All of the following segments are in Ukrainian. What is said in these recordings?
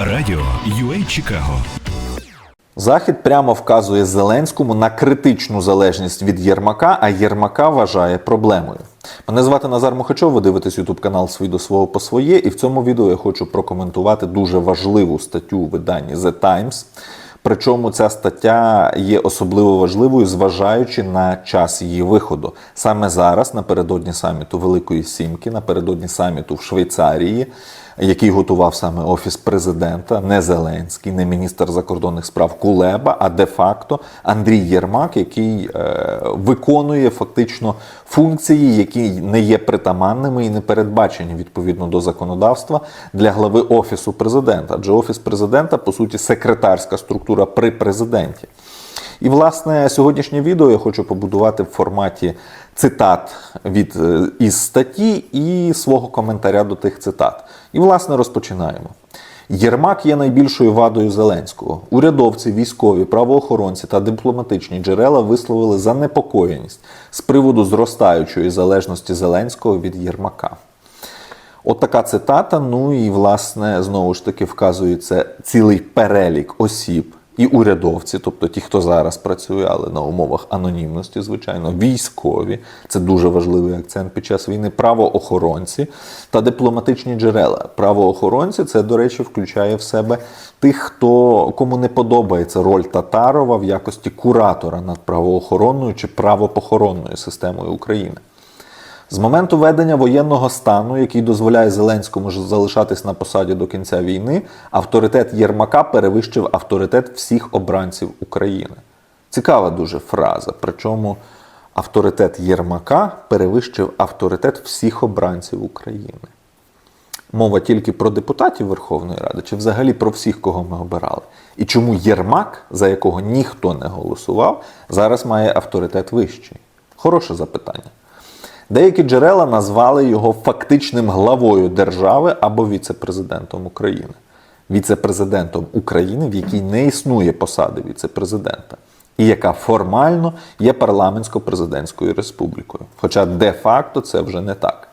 Радіо UA Чикаго Захід прямо вказує Зеленському на критичну залежність від Єрмака, а Єрмака вважає проблемою. Мене звати Назар Мухачов, ви дивитесь ютуб канал «Свій до свого по своє. І в цьому відео я хочу прокоментувати дуже важливу статтю у виданні The Times. Причому ця стаття є особливо важливою, зважаючи на час її виходу. Саме зараз, напередодні саміту Великої Сімки, напередодні саміту в Швейцарії, який готував саме офіс президента, не Зеленський, не міністр закордонних справ Кулеба, а де-факто Андрій Єрмак, який е, виконує фактично функції, які не є притаманними і не передбачені відповідно до законодавства для глави офісу президента. Адже офіс президента, по суті, секретарська структура при президенті. І, власне, сьогоднішнє відео я хочу побудувати в форматі цитат від е, із статті і свого коментаря до тих цитат. І, власне, розпочинаємо. Єрмак є найбільшою вадою Зеленського. Урядовці, військові, правоохоронці та дипломатичні джерела висловили занепокоєність з приводу зростаючої залежності Зеленського від Єрмака. От така цитата. Ну і власне знову ж таки вказується цілий перелік осіб і урядовці, тобто ті, хто зараз працює, але на умовах анонімності, звичайно, військові, це дуже важливий акцент під час війни, правоохоронці та дипломатичні джерела. Правоохоронці це, до речі, включає в себе тих, хто кому не подобається роль Татарова в якості куратора над правоохоронною чи правопохоронною системою України. З моменту ведення воєнного стану, який дозволяє Зеленському залишатись на посаді до кінця війни, авторитет Єрмака перевищив авторитет всіх обранців України. Цікава дуже фраза. Причому авторитет Єрмака перевищив авторитет всіх обранців України. Мова тільки про депутатів Верховної Ради, чи взагалі про всіх, кого ми обирали. І чому Єрмак, за якого ніхто не голосував, зараз має авторитет вищий? Хороше запитання. Деякі джерела назвали його фактичним главою держави або віце-президентом України. Віце-президентом України, в якій не існує посади віце-президента, і яка формально є парламентсько-президентською республікою. Хоча де-факто це вже не так.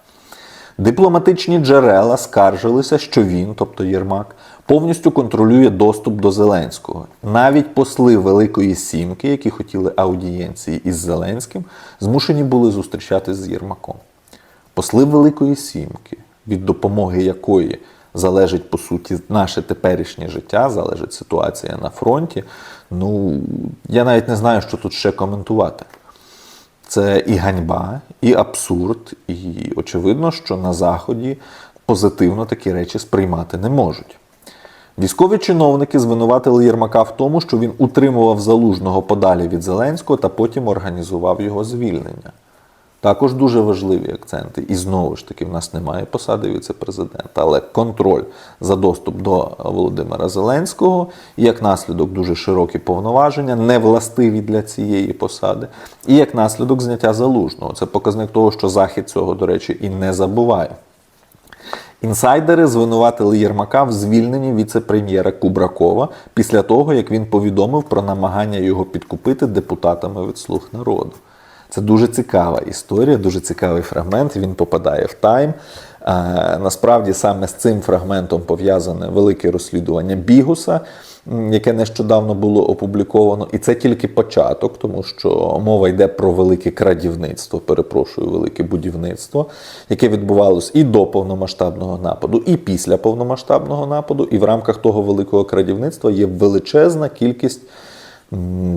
Дипломатичні джерела скаржилися, що він, тобто Єрмак, повністю контролює доступ до Зеленського. Навіть посли Великої Сімки, які хотіли аудієнції із Зеленським, змушені були зустрічатись з Єрмаком. Посли Великої Сімки, від допомоги якої залежить по суті наше теперішнє життя, залежить ситуація на фронті. Ну я навіть не знаю, що тут ще коментувати. Це і ганьба, і абсурд, і очевидно, що на Заході позитивно такі речі сприймати не можуть. Військові чиновники звинуватили Єрмака в тому, що він утримував залужного подалі від Зеленського та потім організував його звільнення. Також дуже важливі акценти. І знову ж таки, в нас немає посади віце-президента, але контроль за доступ до Володимира Зеленського і як наслідок дуже широкі повноваження, не властиві для цієї посади, і як наслідок зняття залужного. Це показник того, що Захід цього, до речі, і не забуває. Інсайдери звинуватили Єрмака в звільненні віце-прем'єра Кубракова після того, як він повідомив про намагання його підкупити депутатами від слуг народу. Це дуже цікава історія, дуже цікавий фрагмент. Він попадає в тайм. А, насправді саме з цим фрагментом пов'язане велике розслідування Бігуса, яке нещодавно було опубліковано. І це тільки початок, тому що мова йде про велике крадівництво, перепрошую, велике будівництво, яке відбувалось і до повномасштабного нападу, і після повномасштабного нападу. І в рамках того великого крадівництва є величезна кількість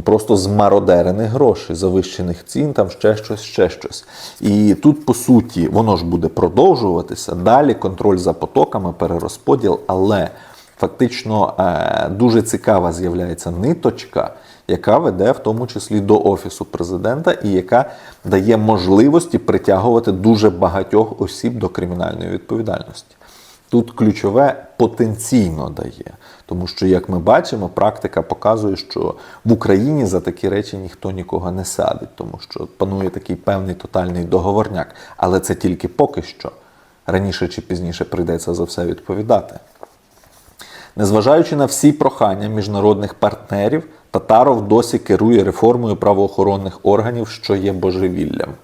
просто змародерених грошей, завищених цін, там ще щось, ще щось. І тут, по суті, воно ж буде продовжуватися. Далі контроль за потоками, перерозподіл, але фактично е, дуже цікава з'являється ниточка, яка веде в тому числі до офісу президента, і яка дає можливості притягувати дуже багатьох осіб до кримінальної відповідальності. Тут ключове потенційно дає, тому що, як ми бачимо, практика показує, що в Україні за такі речі ніхто нікого не садить, тому що панує такий певний тотальний договорняк. Але це тільки поки що. Раніше чи пізніше прийдеться за все відповідати. Незважаючи на всі прохання міжнародних партнерів, Татаров досі керує реформою правоохоронних органів, що є божевіллям.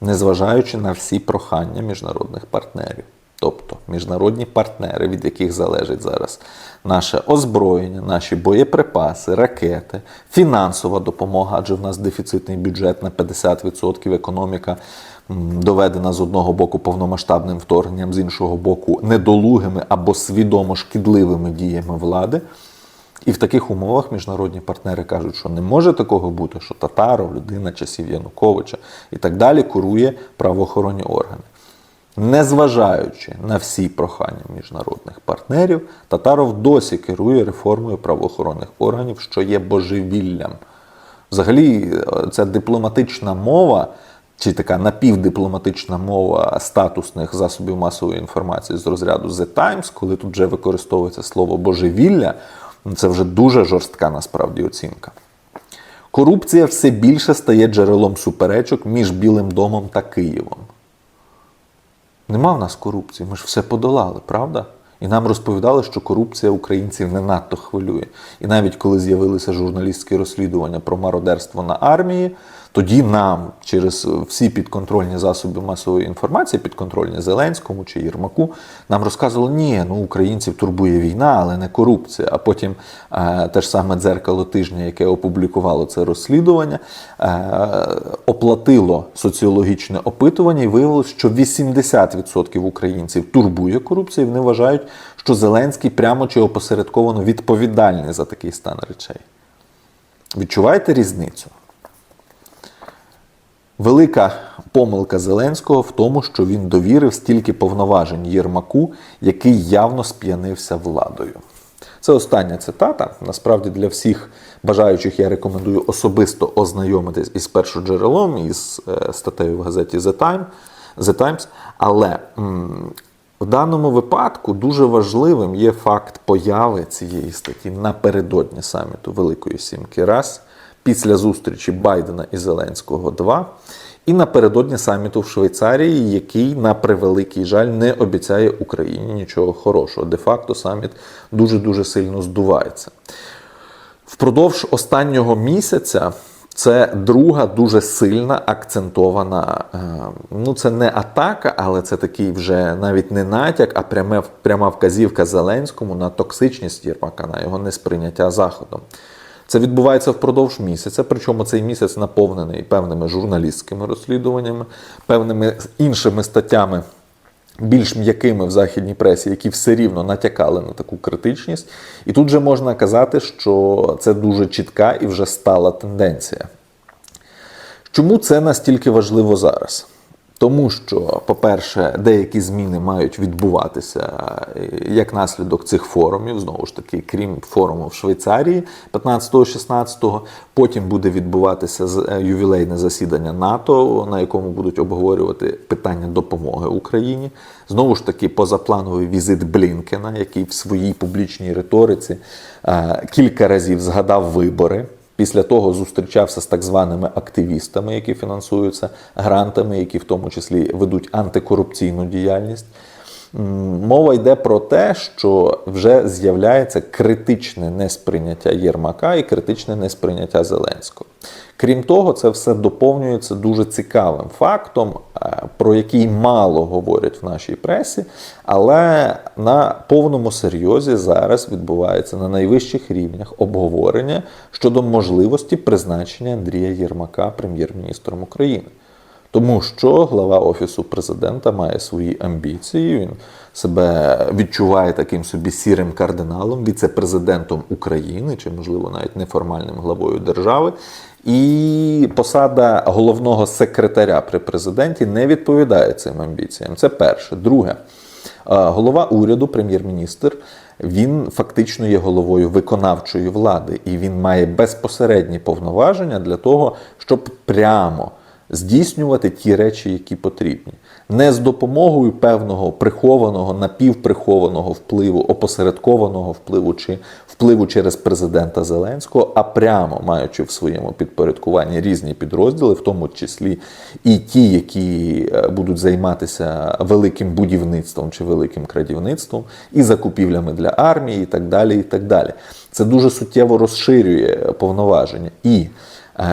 Незважаючи на всі прохання міжнародних партнерів. Тобто міжнародні партнери, від яких залежить зараз наше озброєння, наші боєприпаси, ракети, фінансова допомога, адже в нас дефіцитний бюджет на 50%, економіка доведена з одного боку повномасштабним вторгненням, з іншого боку недолугими або свідомо шкідливими діями влади. І в таких умовах міжнародні партнери кажуть, що не може такого бути, що Татаров, людина часів Януковича і так далі курує правоохоронні органи. Незважаючи на всі прохання міжнародних партнерів, Татаров досі керує реформою правоохоронних органів, що є божевіллям. Взагалі, е, ця дипломатична мова, чи така напівдипломатична мова статусних засобів масової інформації з розряду The Times, коли тут вже використовується слово божевілля, ну, це вже дуже жорстка насправді оцінка. Корупція все більше стає джерелом суперечок між Білим домом та Києвом. Нема в нас корупції, ми ж все подолали, правда? І нам розповідали, що корупція українців не надто хвилює. І навіть коли з'явилися журналістські розслідування про мародерство на армії, тоді нам через всі підконтрольні засоби масової інформації, підконтрольні Зеленському чи Єрмаку, нам розказували, ні, ну українців турбує війна, але не корупція. А потім е, те ж саме дзеркало тижня, яке опублікувало це розслідування, е, оплатило соціологічне опитування, і виявилось, що 80% українців турбує корупція, і вони вважають, що Зеленський прямо чи опосередковано відповідальний за такий стан речей. Відчуваєте різницю? Велика помилка Зеленського в тому, що він довірив стільки повноважень Єрмаку, який явно сп'янився владою. Це остання цитата. Насправді для всіх бажаючих я рекомендую особисто ознайомитись із першоджерелом, із е, статтею в газеті The Time, The Times. Але м, в даному випадку дуже важливим є факт появи цієї статті напередодні саміту Великої Сімки раз, після зустрічі Байдена і Зеленського два, і напередодні саміту в Швейцарії, який, на превеликий жаль, не обіцяє Україні нічого хорошого. Де-факто саміт дуже-дуже сильно здувається. Впродовж останнього місяця це друга дуже сильна акцентована. е, Ну, це не атака, але це такий вже навіть не натяк, а пряме, пряма вказівка Зеленському на токсичність Єрмака, на його несприйняття Заходом. Це відбувається впродовж місяця, причому цей місяць наповнений певними журналістськими розслідуваннями, певними іншими статтями більш м'якими в західній пресі, які все рівно натякали на таку критичність. І тут же можна казати, що це дуже чітка і вже стала тенденція. Чому це настільки важливо зараз? Тому що, по-перше, деякі зміни мають відбуватися е, як наслідок цих форумів, знову ж таки, крім форуму в Швейцарії 15-16, потім буде відбуватися е, ювілейне засідання НАТО, на якому будуть обговорювати питання допомоги Україні. Знову ж таки, позаплановий візит Блінкена, який в своїй публічній риториці е, кілька разів згадав вибори. Після того зустрічався з так званими активістами, які фінансуються грантами, які в тому числі ведуть антикорупційну діяльність. Мова йде про те, що вже з'являється критичне несприйняття Єрмака і критичне несприйняття Зеленського. Крім того, це все доповнюється дуже цікавим фактом, е, про який мало говорять в нашій пресі, але на повному серйозі зараз відбувається на найвищих рівнях обговорення щодо можливості призначення Андрія Єрмака прем'єр-міністром України. Тому що глава офісу президента має свої амбіції. Він себе відчуває таким собі сірим кардиналом, віце-президентом України, чи, можливо, навіть неформальним главою держави. І посада головного секретаря при президенті не відповідає цим амбіціям. Це перше. Друге, голова уряду, прем'єр-міністр, він фактично є головою виконавчої влади, і він має безпосередні повноваження для того, щоб прямо здійснювати ті речі, які потрібні. Не з допомогою певного прихованого, напівприхованого впливу, опосередкованого впливу чи впливу через президента Зеленського, а прямо маючи в своєму підпорядкуванні різні підрозділи, в тому числі і ті, які е, будуть займатися великим будівництвом чи великим крадівництвом, і закупівлями для армії, і так далі. і так далі. Це дуже суттєво розширює повноваження. І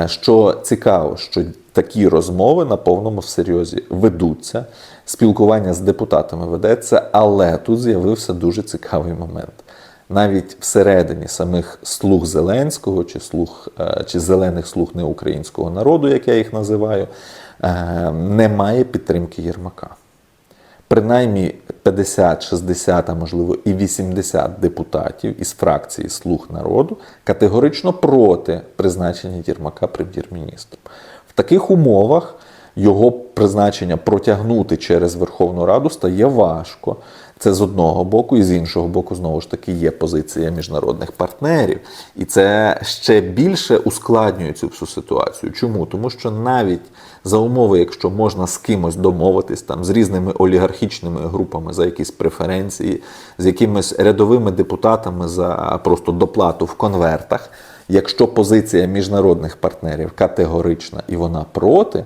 Що цікаво, що такі розмови на повному серйозі ведуться, спілкування з депутатами ведеться, але тут з'явився дуже цікавий момент. Навіть всередині самих слуг Зеленського чи слуг е, чи зелених слуг неукраїнського народу, як я їх називаю, е, немає підтримки Єрмака принаймні 50, 60, а можливо і 80 депутатів із фракції Слуг народу категорично проти призначення Єрмака прем'єр-міністром. В таких умовах його призначення протягнути через Верховну Раду стає важко. Це з одного боку, і з іншого боку, знову ж таки, є позиція міжнародних партнерів. І це ще більше ускладнює цю всю ситуацію. Чому? Тому що навіть за умови, якщо можна з кимось домовитись там з різними олігархічними групами за якісь преференції, з якимись рядовими депутатами за просто доплату в конвертах, якщо позиція міжнародних партнерів категорична і вона проти,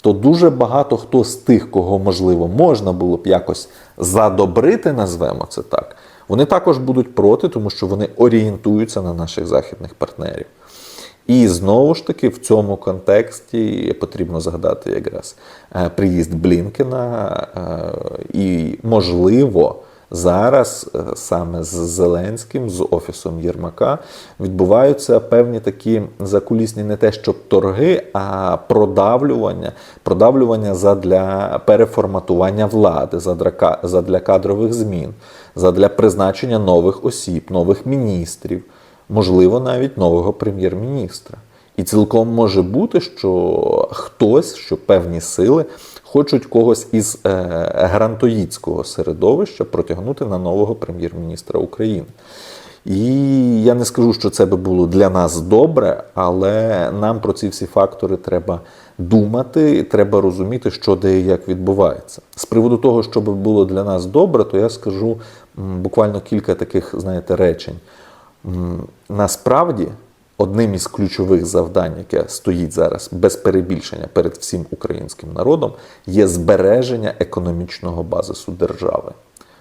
то дуже багато хто з тих, кого можливо можна було б якось задобрити, назвемо це так, вони також будуть проти, тому що вони орієнтуються на наших західних партнерів. І знову ж таки в цьому контексті потрібно згадати якраз е, приїзд Блінкена, е, і можливо. Зараз е, саме з Зеленським, з офісом Єрмака, відбуваються певні такі закулісні не те, що торги, а продавлювання, продавлювання задля переформатування влади, задля, задля кадрових змін, задля призначення нових осіб, нових міністрів, можливо, навіть нового прем'єр-міністра. І цілком може бути, що хтось, що певні сили хочуть когось із е, грантоїдського середовища протягнути на нового прем'єр-міністра України. І я не скажу, що це би було для нас добре, але нам про ці всі фактори треба думати, треба розуміти, що де і як відбувається. З приводу того, що би було для нас добре, то я скажу буквально кілька таких, знаєте, речень. Насправді, одним із ключових завдань, яке стоїть зараз без перебільшення перед всім українським народом, є збереження економічного базису держави.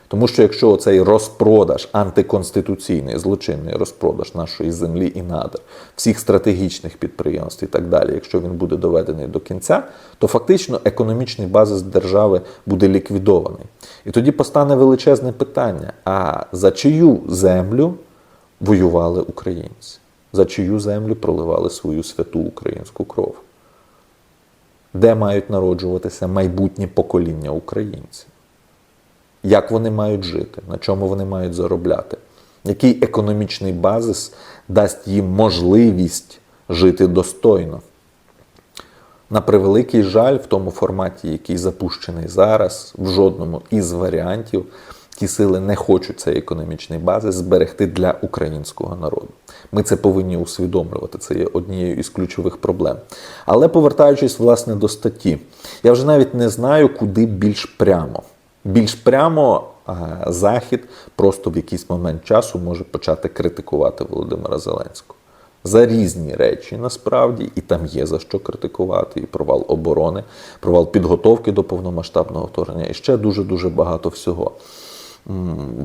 Тому що якщо цей розпродаж, антиконституційний, злочинний розпродаж нашої землі і надр, всіх стратегічних підприємств і так далі, якщо він буде доведений до кінця, то фактично економічний базис держави буде ліквідований. І тоді постане величезне питання: а за чию землю воювали українці? За чию землю проливали свою святу українську кров? Де мають народжуватися майбутні покоління українців? як вони мають жити, на чому вони мають заробляти, який економічний базис дасть їм можливість жити достойно. На превеликий жаль, в тому форматі, який запущений зараз, в жодному із варіантів, ті сили не хочуть цей економічний базис зберегти для українського народу. Ми це повинні усвідомлювати. Це є однією із ключових проблем. Але повертаючись власне до статті, я вже навіть не знаю, куди більш прямо. Більш прямо е, Захід просто в якийсь момент часу може почати критикувати Володимира Зеленського за різні речі насправді, і там є за що критикувати, і провал оборони, провал підготовки до повномасштабного вторгнення, і ще дуже дуже багато всього.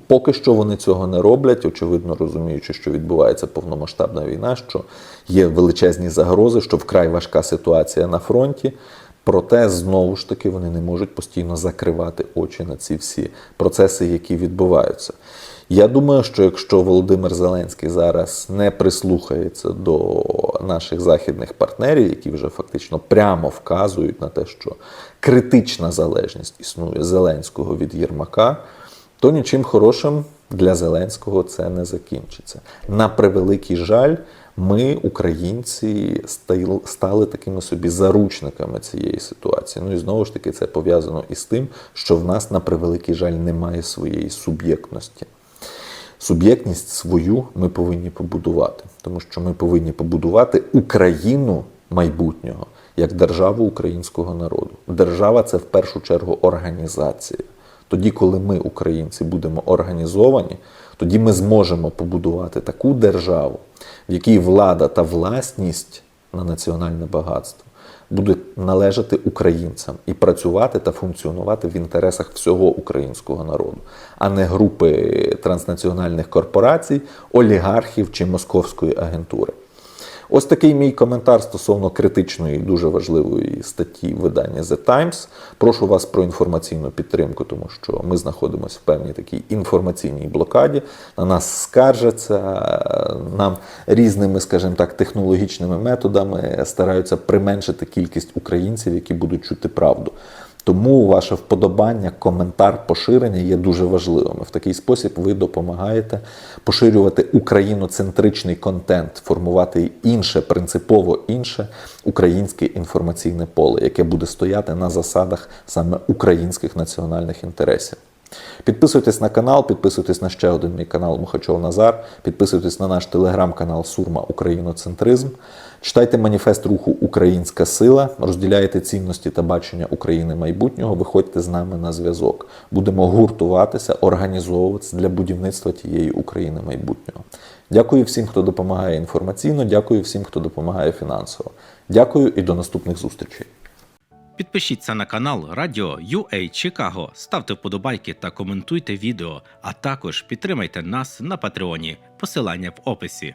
Поки що вони цього не роблять, очевидно розуміючи, що відбувається повномасштабна війна, що є величезні загрози, що вкрай важка ситуація на фронті. Проте знову ж таки вони не можуть постійно закривати очі на ці всі процеси, які відбуваються. Я думаю, що якщо Володимир Зеленський зараз не прислухається до наших західних партнерів, які вже фактично прямо вказують на те, що критична залежність існує Зеленського від Єрмака, то нічим хорошим для Зеленського це не закінчиться. На превеликий жаль, ми, українці, стали- такими собі заручниками цієї ситуації. Ну і знову ж таки, це пов'язано із тим, що в нас на превеликий жаль немає своєї суб'єктності. Суб'єктність свою ми повинні побудувати, тому що ми повинні побудувати Україну майбутнього як державу українського народу. Держава це в першу чергу організація. Тоді, коли ми, українці, будемо організовані, тоді ми зможемо побудувати таку державу, в якій влада та власність на національне багатство буде належати українцям і працювати та функціонувати в інтересах всього українського народу, а не групи транснаціональних корпорацій, олігархів чи московської агентури. Ось такий мій коментар стосовно критичної, дуже важливої статті видання The Times. Прошу вас про інформаційну підтримку, тому що ми знаходимося в певній такій інформаційній блокаді. На нас скаржаться, нам різними, скажімо так, технологічними методами стараються применшити кількість українців, які будуть чути правду. Тому ваше вподобання, коментар, поширення є дуже важливими. В такий спосіб ви допомагаєте поширювати україноцентричний контент, формувати інше, принципово інше українське інформаційне поле, яке буде стояти на засадах саме українських національних інтересів. Підписуйтесь на канал, підписуйтесь на ще один мій канал Мухачов Назар, підписуйтесь на наш телеграм-канал Сурма Україноцентризм. Читайте маніфест руху Українська сила, розділяйте цінності та бачення України майбутнього. Виходьте з нами на зв'язок. Будемо гуртуватися, організовуватися для будівництва тієї України майбутнього. Дякую всім, хто допомагає інформаційно. Дякую всім, хто допомагає фінансово. Дякую і до наступних зустрічей. Підпишіться на канал Радіо UA Чикаго, ставте вподобайки та коментуйте відео, а також підтримайте нас на Патреоні. Посилання в описі.